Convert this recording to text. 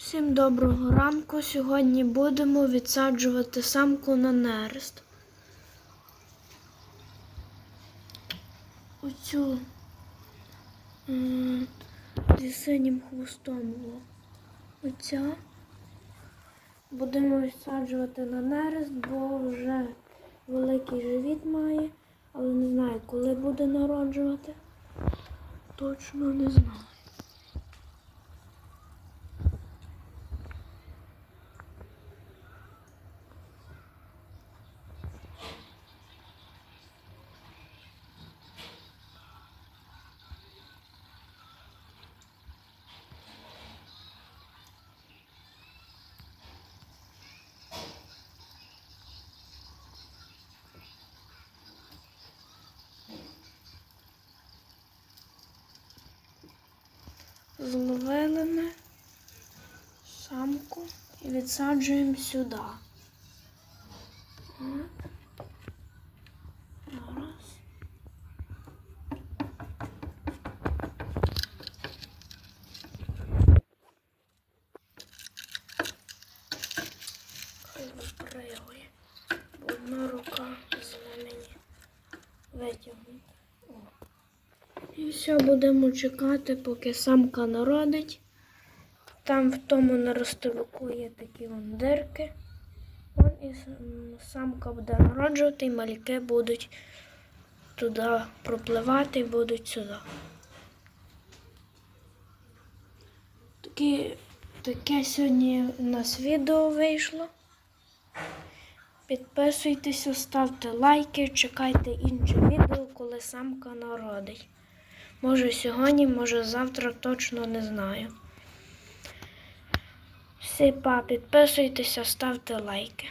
Всім доброго ранку. Сьогодні будемо відсаджувати самку на нерест. Оцю зі синім хвостом. во. Оця. Будемо відсаджувати на нерест, бо вже великий живіт має, але не знаю, коли буде народжувати. Точно не знаю. Зловили ми самку і відсаджуємо сюди. Зараз. Хай бо одна рука з мені витягнути. І все, будемо чекати, поки самка народить. Там в тому наростовику є такі вон дирки. Вон і самка буде народжувати, і мальки будуть туди пропливати і будуть сюди. Такі, таке сьогодні у нас відео вийшло. Підписуйтеся, ставте лайки, чекайте інше відео, коли самка народить. Може сьогодні, може завтра, точно не знаю. Всі па, підписуйтеся, ставте лайки.